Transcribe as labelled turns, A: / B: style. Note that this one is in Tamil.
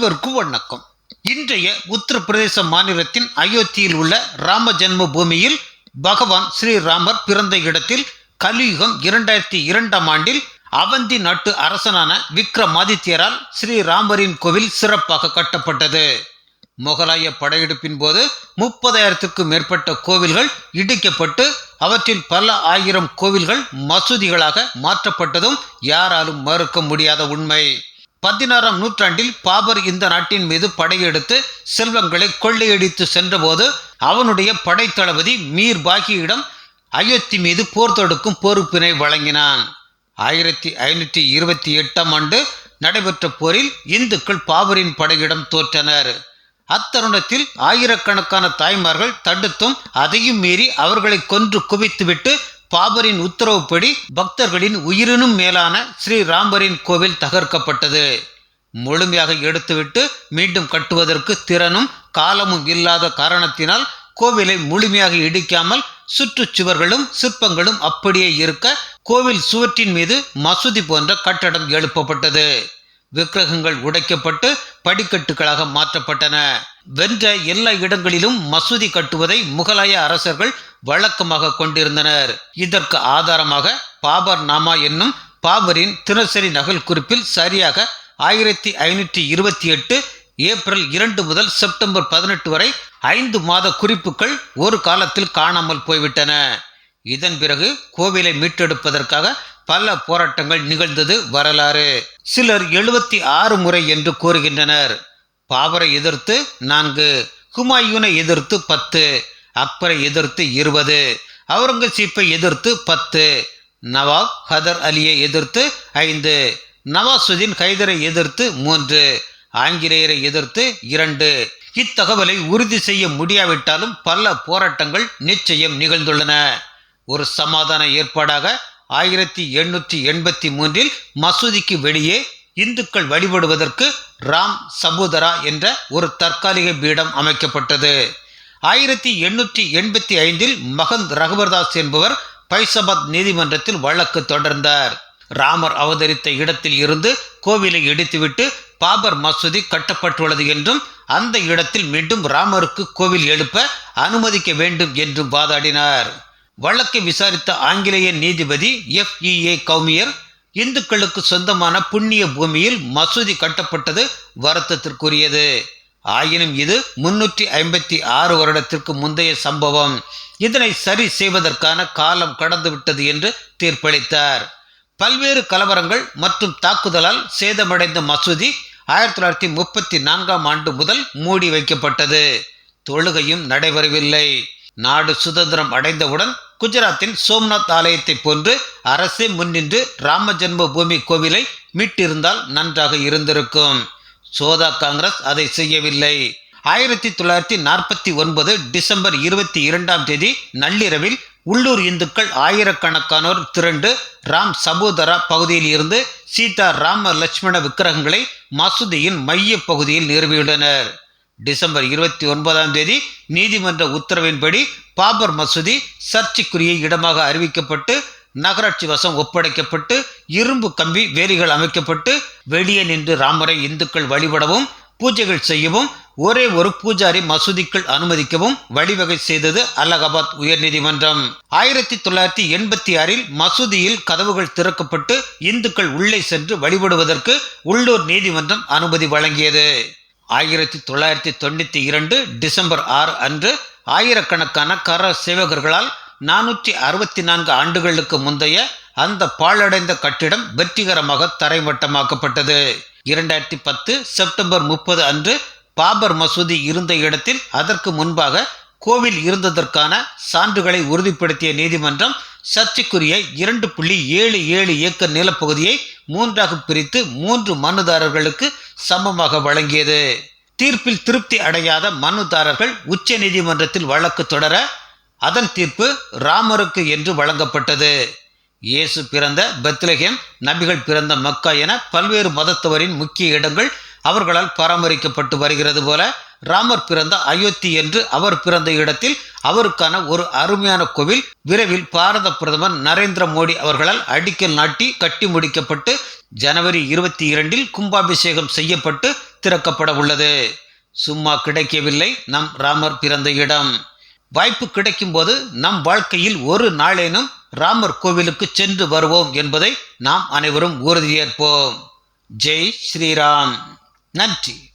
A: அனைவருக்கும் வணக்கம். இன்றைய உத்தரப்பிரதேச மாநிலத்தின் அயோத்தியில் உள்ள ராம ஜென்ம பூமியில் பகவான் ஸ்ரீராமர் பிறந்த இடத்தில் கலியுகம் இரண்டாயிரத்தி இரண்டாம் ஆண்டில் அவந்தி நாட்டு அரசனான விக்ரமாதித்யரால் ஸ்ரீராமரின் கோவில் சிறப்பாக கட்டப்பட்டது. முகலாய படையெடுப்பின் போது முப்பதாயிரத்துக்கும் மேற்பட்ட கோவில்கள் இடிக்கப்பட்டு அவற்றில் பல ஆயிரம் கோவில்கள் மசூதிகளாக மாற்றப்பட்டதும் யாராலும் மறுக்க முடியாத உண்மை. பதினாறாம் நூற்றாண்டில் பாபர் இந்த நாட்டின் மீது படையெடுத்து செல்வங்களை கொள்ளையடித்து சென்றபோது அவனுடைய படைத்தளபதி மீர் பாகியிடம் அயோத்தி மீது போர் தொடுக்கும் பொறுப்பினை வழங்கினான். ஆயிரத்தி ஐநூற்றி இருபத்தி எட்டாம் ஆண்டு நடைபெற்ற போரில் இந்துக்கள் பாபரின் படையிடம் தோற்றனர். அத்தருணத்தில் ஆயிரக்கணக்கான தாய்மார்கள் தடுத்தும் அதையும் மீறி அவர்களை கொன்று குவித்துவிட்டு பாபரின் உத்தரவுப்படி பக்தர்களின் உயிரினும் மேலான ஸ்ரீராம்பரின் கோவில் தகர்க்கப்பட்டது. முழுமையாக எடுத்துவிட்டு மீண்டும் கட்டுவதற்கு திறனும் காலமும் இல்லாத காரணத்தினால் கோவிலை முழுமையாக இடிக்காமல் சுற்றுச்சுவர்களும் சிற்பங்களும் அப்படியே இருக்க கோவில் சுவற்றின் மீது மசூதி போன்ற கட்டடம் எழுப்பப்பட்டது. விக்கிரகங்கள் உடைக்கப்பட்டு படிக்கட்டுகளாக மாற்றப்பட்டன. வென்ற எல்லா இடங்களிலும் மசூதி கட்டுவதை முகலாய அரசர்கள் வழக்கமாக கொண்டிருந்தனர். இதற்கு ஆதாரமாக பாபர் நாமா என்னும் பாபரின் தினசரி நகல் குறிப்பில் சரியாக ஆயிரத்தி ஐநூற்றி இருபத்தி எட்டு ஏப்ரல் இரண்டு முதல் செப்டம்பர் பதினெட்டு வரை ஐந்து மாத குறிப்புகள் ஒரு காலத்தில் காணாமல் போய்விட்டன. இதன் பிறகு கோவிலை மீட்டெடுப்பதற்காக பல போராட்டங்கள் நிகழ்ந்தது வரலாறு. சிலர் எழுபத்தி ஆறு முறை என்று கூறுகின்றனர். பாபரை எதிர்த்து நான்கு ஹுமாயூனை எதிர்த்து பத்து அக்பரை எதிர்த்து இருபது அவுரங்கசீப்பை எதிர்த்து பத்து நவாப் ஹதர் அலியை எதிர்த்து ஐந்து நவாசுதீன் ஹைதரை எதிர்த்து மூன்று ஆங்கிலேயரை எதிர்த்து இரண்டு. இத்தகவலை உறுதி செய்ய முடியாவிட்டாலும் பல போராட்டங்கள் நிச்சயம் நிகழ்ந்துள்ளன. ஒரு சமாதான ஏற்பாடாக ஆயிரத்தி எண்ணூற்றி எண்பத்தி மூன்றில் மசூதிக்கு வெளியே இந்துக்கள் வழிபடுவதற்கு ராம் சபூதரா என்ற ஒரு தற்காலிக பீடம் அமைக்கப்பட்டது. ஆயிரத்தி எண்ணூற்றி எண்பத்தி ஐந்தில் மகந்த் ரகுவர்தாஸ் என்பவர் பைசபாத் நீதிமன்றத்தில் வழக்கு தொடர்ந்தார். ராமர் அவதரித்த இடத்தில் இருந்து கோவிலை இடித்துவிட்டு பாபர் மசூதி கட்டப்பட்டுள்ளது என்றும் அந்த இடத்தில் மீண்டும் ராமருக்கு கோவில் எழுப்ப அனுமதிக்க வேண்டும் என்றும் வாதாடினார். வழக்கை விசாரித்த ஆங்கிலேய நீதிபதி எஃப்இஏ கௌமியர் இந்துக்களுக்கு சொந்தமான புண்ணிய பூமியில் மசூதி கட்டப்பட்டது வருத்தத்திற்குரியது. ஆயினும் இது முன்னூற்றி ஐம்பத்தி ஆறு வருடத்திற்கு முந்தைய சம்பவம். இதனை சரி செய்வதற்கான காலம் கடந்துவிட்டது என்று தீர்ப்பளித்தார். பல்வேறு கலவரங்கள் மற்றும் தாக்குதலால் சேதமடைந்த மசூதி ஆயிரத்தி தொள்ளாயிரத்தி முப்பத்தி நான்காம் ஆண்டு முதல் மூடி வைக்கப்பட்டது. தொழுகையும் நடைபெறவில்லை. நாடு சுதந்திரம் அடைந்தவுடன் குஜராத்தின் சோம்நாத் ஆலயத்தை போன்று அரசே முன்னின்று ராம ஜென்ம பூமி கோவிலை மீட்டிருந்தால் நன்றாக இருந்திருக்கும். சோதா காங்கிரஸ் அதை செய்யவில்லை. ஆயிரத்தி தொள்ளாயிரத்தி நாற்பத்தி ஒன்பது டிசம்பர் இருபத்தி இரண்டாம் தேதி நள்ளிரவில் உள்ளூர் இந்துக்கள் ஆயிரக்கணக்கானோர் திரண்டு ராம் சபோதரா பகுதியில் இருந்து சீதா ராம லட்சுமண விக்கிரகங்களை மசூதியின் மைய பகுதியில் நிறுவியுள்ளனர். டிசம்பர் இருபத்தி ஒன்பதாம் தேதி நீதிமன்ற உத்தரவின்படி பாபர் மசூதி சர்ச்சைக்குரிய இடமாக அறிவிக்கப்பட்டு நகராட்சி வசம் ஒப்படைக்கப்பட்டு இரும்பு கம்பி வேலிகள் அமைக்கப்பட்டு வெளியே நின்று ராமரை இந்துக்கள் வழிபடவும் பூஜைகள் செய்யவும் ஒரே ஒரு பூஜாரி மசூதிக்குள் அனுமதிக்கவும் வழிவகை செய்தது அலகாபாத் உயர்நீதிமன்றம். ஆயிரத்தி தொள்ளாயிரத்தி எண்பத்தி ஆறில் மசூதியில் கதவுகள் திறக்கப்பட்டு இந்துக்கள் உள்ளே சென்று வழிபடுவதற்கு உள்ளூர் நீதிமன்றம் அனுமதி வழங்கியது. ஆயிரத்தி தொள்ளாயிரத்தி தொண்ணூற்றி இரண்டு டிசம்பர் ஆறு அன்று ஆயிரக்கணக்கான கர சேவகர்களால் நானூற்றி அறுபத்தி நான்கு ஆண்டுகளுக்கு முந்தைய அந்த பாழடைந்த கட்டிடம் வெற்றிகரமாக தரைமட்டமாக்கப்பட்டது. இரண்டாயிரத்தி பத்து செப்டம்பர் முப்பது அன்று பாபர் மசூதி இருந்த இடத்தில் அதற்கு முன்பாக கோவில் இருந்ததற்கான சான்றுகளை உறுதிப்படுத்திய நீதிமன்றம் சர்ச்சைக்குரிய இரண்டு புள்ளி ஏழு ஏழு ஏக்கர் நிலப்பகுதியை மூன்றாக பிரித்து மூன்று மனுதாரர்களுக்கு சமமாக வழங்கியது. தீர்ப்பில் திருப்தி அடையாத மனுதாரர்கள் உச்ச நீதிமன்றத்தில் வழக்கு தொடர அதன் தீர்ப்பு ராமருக்கு என்று வழங்கப்பட்டது. இயேசு பிறந்த பெத்லஹேம் நபிகள் பிறந்த மக்கா என பல்வேறு மதத்தவரின் முக்கிய இடங்கள் அவர்களால் பராமரிக்கப்பட்டு வருகிறது போல ராமர் பிறந்த அயோத்தி என்று அவர் பிறந்த இடத்தில் அவருக்கான ஒரு அருமையான கோவில். விரைவில் பாரத பிரதமர் நரேந்திர மோடி அவர்களால் அடிக்கல் நாட்டி கட்டி முடிக்கப்பட்டு ஜனவரி இருபத்தி இரண்டில் கும்பாபிஷேகம் செய்யப்பட்டு திறக்கப்பட உள்ளது. சும்மா கிடைக்கவில்லை நம் ராமர் பிறந்த இடம். வாய்ப்பு கிடைக்கும் போது நம் வாழ்க்கையில் ஒரு நாளேனும் ராமர் கோவிலுக்கு சென்று வருவோம் என்பதை நாம் அனைவரும் உறுதியேற்போம். ஜெய் ஸ்ரீராம். நன்றி.